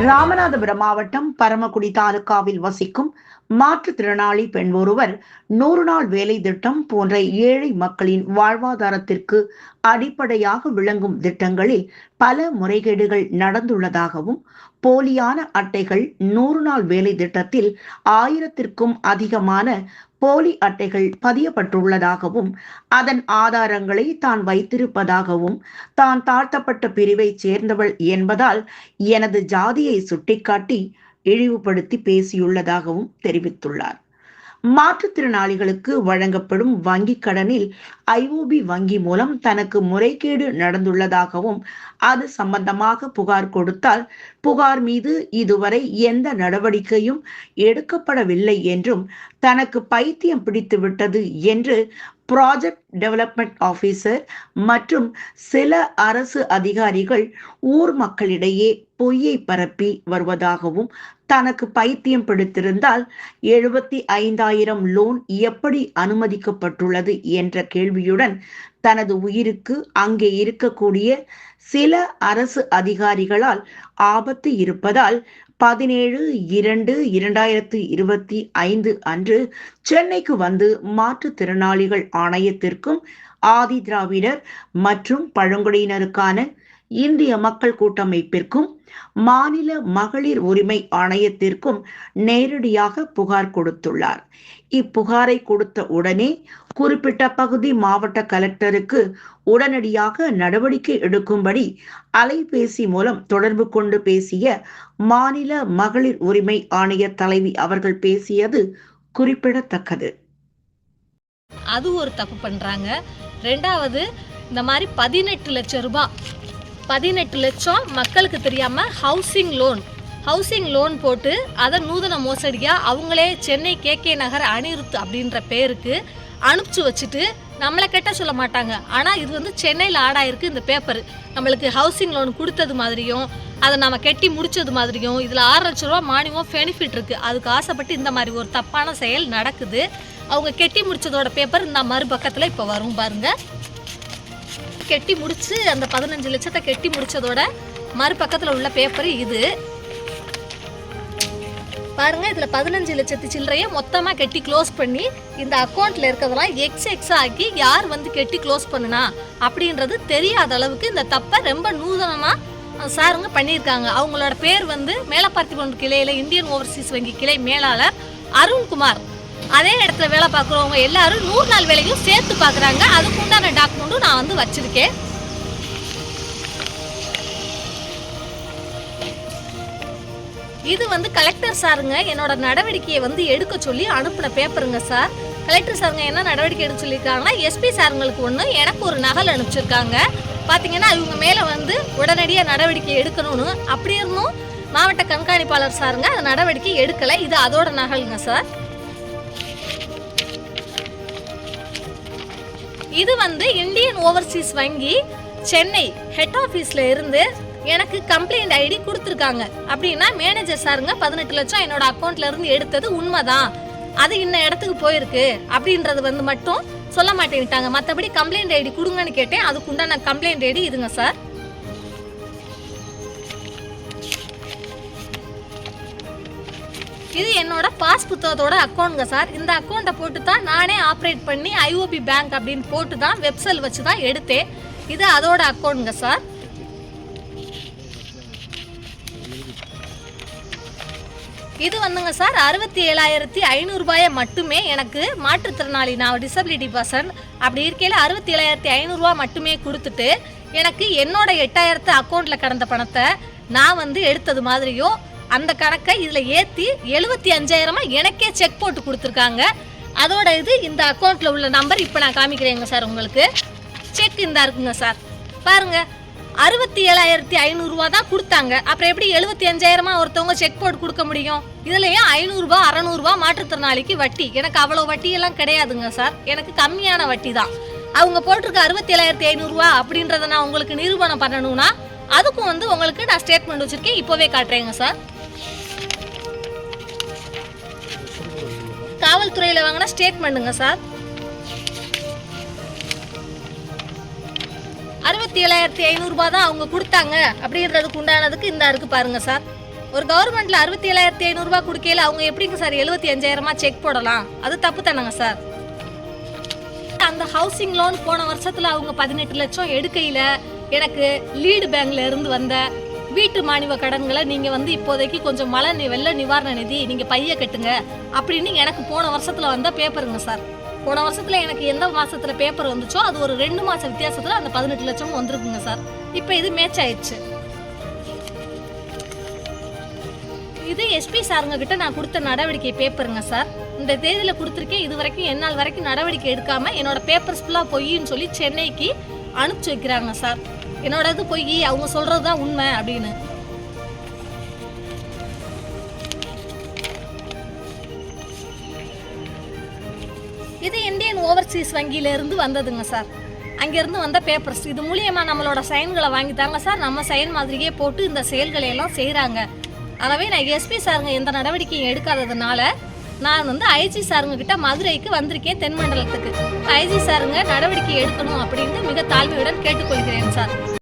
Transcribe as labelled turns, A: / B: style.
A: ராமநாதபுரம் மாவட்டம் பரமக்குடி தாலுகாவில் வசிக்கும் மாற்றுத்திறனாளி பெண் ஒருவர் நூறு நாள் வேலை திட்டம் போன்ற ஏழை மக்களின் வாழ்வாதாரத்திற்கு அடிப்படையாக விளங்கும் திட்டங்களில் பல முறைகேடுகள் நடந்துள்ளதாகவும் போலியான அட்டைகள் நூறு நாள் வேலை திட்டத்தில் ஆயிரத்திற்கும் அதிகமான போலி அட்டைகள் பதியப்பட்டுள்ளதாகவும் அதன் ஆதாரங்களை தான் வைத்திருப்பதாகவும் தான் தாழ்த்தப்பட்ட பிரிவைச் சேர்ந்தவள் என்பதால் எனது ஜாதியை சுட்டிக்காட்டி இழிவுபடுத்தி பேசியுள்ளதாகவும் தெரிவித்துள்ளார். மாற்றுத்திறனாளிகளுக்கு வழங்கப்படும் வங்கிக் கடனில் ஐஓபி வங்கி மூலம் தனக்கு முறைகேடு நடந்துள்ளதாகவும் அது சம்பந்தமாக புகார் கொடுத்தால் புகார் மீது இதுவரை எந்த நடவடிக்கையும் எடுக்கப்படவில்லை என்றும் தனக்கு பைத்தியம் பிடித்து விட்டது என்று ப்ராஜெக்ட் டெவலப்மெண்ட் ஆபீசர் மற்றும் சில அரசு அதிகாரிகள் ஊர் மக்களிடையே பொய்யை பரப்பி வருவதாகவும் தனக்கு பைத்தியம் பிடித்திருந்தால் எழுபத்தி ஐந்தாயிரம் லோன் எப்படி அனுமதிக்கப்பட்டுள்ளது என்ற கேள்வியுடன் தனது உயிருக்கு அங்கே இருக்கக்கூடிய சில அரசு அதிகாரிகளால் ஆபத்து இருப்பதால் பதினேழு இரண்டு இரண்டாயிரத்து இருபத்தி ஐந்து அன்று சென்னைக்கு வந்து மாற்றுத்திறனாளிகள் ஆணையத்திற்கும் ஆதி திராவிடர் மற்றும் பழங்குடியினருக்கான இந்திய மக்கள் கூட்டமைப்பிற்கும் மாநில மகளிர் உரிமை ஆணையத்திற்கும் நேரடியாக புகார் கொடுத்துள்ளார். இப்புகாரை கொடுத்த உடனே குறிப்பிட்ட பகுதி மாவட்ட கலெக்டருக்கு உடனடியாக நடவடிக்கை எடுக்கும்படி அலைபேசி மூலம் தொடர்பு கொண்டு பேசிய மாநில மகளிர் உரிமை ஆணைய தலைவி அவர்கள் பேசியது குறிப்பிடத்தக்கது.
B: அது ஒரு தப்பு பண்றாங்க. ரெண்டாவது இந்த மாதிரி பதினெட்டு லட்சம் ரூபாய் பதினெட்டு லட்சம் மக்களுக்கு தெரியாமல் ஹவுசிங் லோன் ஹவுசிங் லோன் போட்டு அதை நூதன மோசடியாக அவங்களே சென்னை கேகே நகர் அனிருத் அப்படின்ற பேருக்கு அனுப்பிச்சு வச்சுட்டு நம்மளை கெட்ட சொல்ல மாட்டாங்க. ஆனால் இது வந்து சென்னையில் ஆடாயிருக்கு இந்த பேப்பர் நம்மளுக்கு ஹவுசிங் லோன் கொடுத்தது மாதிரியும் அதை நம்ம கெட்டி முடிச்சது மாதிரியும் இதில் ஆறு லட்ச ரூபா மானியம் பெனிஃபிட் இருக்குது அதுக்கு ஆசைப்பட்டு இந்த மாதிரி ஒரு தப்பான செயல் நடக்குது. அவங்க கெட்டி முடிச்சதோட பேப்பர் இந்த மறுபக்கத்தில் இப்போ வரும் பாருங்கள் கெட்டி முடிச்சு அந்த பதினஞ்சு லட்சத்தை கெட்டி முடிச்சதோட மறுபக்கத்தில் உள்ள பேப்பர் இது. பாருங்க இதுல பதினஞ்சு லட்சத்து சில்லறைய மொத்தமா கெட்டி க்ளோஸ் பண்ணி இந்த அக்கௌண்ட்ல இருக்கிறதெல்லாம் எக்ஸ் எக்ஸ் ஆக்கி யார் வந்து கெட்டி க்ளோஸ் பண்ணுனா அப்படின்றது தெரியாத அளவுக்கு இந்த தப்பை ரொம்ப நூதனமா சாருங்க பண்ணியிருக்காங்க. அவங்களோட பேர் வந்து மேலப்பார்த்திபுரம் கிளையில இந்தியன் ஓவர்சீஸ் வங்கி கிளை மேலாளர் அருண்குமார். அதே இடத்துல வேலை பார்க்குறவங்க எல்லாரும் நூறு நாள் வேலையும் சேர்த்து பார்க்குறாங்க. அதுக்குண்டான டாக்குமெண்ட்டும் நான் வந்து வச்சுருக்கேன். இது வந்து கலெக்டர் சாருங்க என்னோட நடவடிக்கையை வந்து எடுக்க சொல்லி அனுப்பின பேப்பருங்க சார். கலெக்டர் சாருங்க என்ன நடவடிக்கை எடுக்க சொல்லியிருக்காங்கன்னா எஸ்பி சாருங்களுக்கு ஒன்று எனக்கு ஒரு நகல் அனுப்பிச்சிருக்காங்க. பார்த்தீங்கன்னா இவங்க மேலே வந்து உடனடியாக நடவடிக்கை எடுக்கணும்னு. அப்படி இருந்தும் மாவட்ட கண்காணிப்பாளர் சாருங்க அந்த நடவடிக்கை எடுக்கலை. இது அதோட நகலுங்க சார். இது வந்து இந்தியன் ஓவர்சீஸ் வங்கி சென்னை ஹெட் ஆஃபீஸில் இருந்து எனக்கு கம்ப்ளைண்ட் ஐடி கொடுத்துருக்காங்க. அப்படின்னா மேனேஜர் சாருங்க பதினெட்டு லட்சம் என்னோட அக்கௌண்ட்ல இருந்து எடுத்தது உண்மைதான். அது இன்ன இடத்துக்கு போயிருக்கு அப்படின்றது வந்து மட்டும் சொல்ல மாட்டேங்கிட்டாங்க மற்றபடி கம்ப்ளைண்ட் ஐடி கொடுங்கன்னு கேட்டேன். அதுக்குண்டான கம்ப்ளைண்ட் ஐடி இதுங்க சார். இது என்னோட பாஸ் புத்தகத்தோட அக்கௌண்ட்ங்க சார். இந்த அக்கௌண்ட்டை போட்டு தான் நானே ஆப்ரேட் பண்ணி ஐஓபி பேங்க் அப்படின்னு போட்டு தான் வெப்சல் வச்சு தான் எடுத்தேன். இது அதோட அக்கௌண்ட்ங்க சார். இது வந்துங்க சார் அறுபத்தி ஏழாயிரத்தி ஐநூறுரூபாயை மட்டுமே எனக்கு மாற்றுத்திறனாளி நான் டிசபிலிட்டி பர்சன் அப்படி இருக்கையில் அறுபத்தி ஏழாயிரத்தி ஐநூறுரூவா மட்டுமே கொடுத்துட்டு எனக்கு என்னோட எட்டாயிரத்து அக்கௌண்ட்டில் கடந்த பணத்தை நான் வந்து எடுத்தது மாதிரியும் அந்த கணக்கை இதில் ஏற்றி எழுபத்தி அஞ்சாயிரமா எனக்கே செக் போட்டு கொடுத்துருக்காங்க. அதோட இது இந்த அக்கௌண்ட்டில் உள்ள நம்பர் இப்போ நான் காமிக்கிறேங்க சார் உங்களுக்கு. செக் இந்த இருக்குங்க சார். பாருங்க அறுபத்தி ஏழாயிரத்தி ஐநூறுரூவா தான் கொடுத்தாங்க. அப்புறம் எப்படி எழுபத்தி அஞ்சாயிரமா ஒருத்தவங்க செக் போட்டு கொடுக்க முடியும்? இதுலயும் ஐநூறுரூவா அறநூறுரூவா மாற்றுத்திறனாளிக்கு வட்டி. எனக்கு அவ்வளோ வட்டியெல்லாம் கிடையாதுங்க சார். எனக்கு கம்மியான வட்டி தான். அவங்க போட்டிருக்க அறுபத்தி ஏழாயிரத்தி ஐநூறுரூவா அப்படின்றத நான் உங்களுக்கு நிரூபணம் பண்ணணும்னா அதுக்கும் வந்து உங்களுக்கு நான் ஸ்டேட்மெண்ட் வச்சிருக்கேன். இப்போவே காட்டுறேங்க சார். காவல்துறையில் வாங்கின ஸ்டேட்மெண்ட்டுங்க சார் அறுபத்தி ஏழாயிரத்தி ஐநூறுரூபா தான் அவங்க கொடுத்தாங்க அப்படின்றதுக்கு உண்டானதுக்கு இந்த இருக்கு பாருங்க சார் ஒரு கவர்மெண்ட்ல அறுபத்தி ஏழாயிரத்தி ஐநூறுரூபா கொடுக்கையில அவங்க எப்படிங்க சார் எழுபத்தி அஞ்சாயிரமா செக் போடலாம்? அது தப்பு தானங்க சார் அந்த ஹவுசிங் லோன் போன வருஷத்துல அவங்க பதினெட்டு லட்சம் எடுக்கையில எனக்கு லீடு பேங்க்ல இருந்து வந்த வீட்டு மானிய கடன்களை நீங்க வந்து இப்போதைக்கு கொஞ்சம் மழை வெள்ள நிவாரண நிதி நீங்க பைய கட்டுங்க அப்படின்னு எனக்கு போன வருஷத்துல வந்த பேப்பருங்க சார். போன வருஷத்துல எனக்கு எந்த மாசத்துல பேப்பர் வந்துச்சோ அது ஒரு ரெண்டு மாச வித்தியாசத்துல அந்த பதினெட்டு லட்சம் வந்திருக்குங்க சார். இப்போ இது மேட்ச் ஆயிடுச்சு. இது எஸ்பி சாருங்க கிட்ட நான் கொடுத்த நடவடிக்கை பேப்பருங்க சார். இந்த தேதியில கொடுத்துருக்கேன் இது வரைக்கும் என்னால் வரைக்கும் நடவடிக்கை எடுக்காம என்னோட பேப்பர்ஸ் ஃபுல்லாக பொய்ன்னு சொல்லி சென்னைக்கு அனுப்பிச்சு வைக்கிறாங்க சார். என்னோட இது பொய் அவங்க சொல்றது தான் உண்மை அப்படின்னு. இது இந்தியன் ஓவர்சீஸ் வங்கியிலேருந்து வந்ததுங்க சார். அங்கேருந்து வந்த பேப்பர்ஸ் இது மூலியமாக நம்மளோட சைன்களை வாங்கி தாங்க சார். நம்ம சைன் மாதிரியே போட்டு இந்த செயல்களை எல்லாம் செய்கிறாங்க ஆகவே நான் எஸ்பி சாருங்க எந்த நடவடிக்கையும் எடுக்காததுனால நான் வந்து ஐஜி சாருங்க கிட்ட மதுரைக்கு வந்திருக்கேன் தென்மண்டலத்துக்கு. ஐஜி சாருங்க நடவடிக்கை எடுக்கணும் அப்படின்னு மிக தாழ்மையுடன் கேட்டுக்கொள்கிறேன் சார்.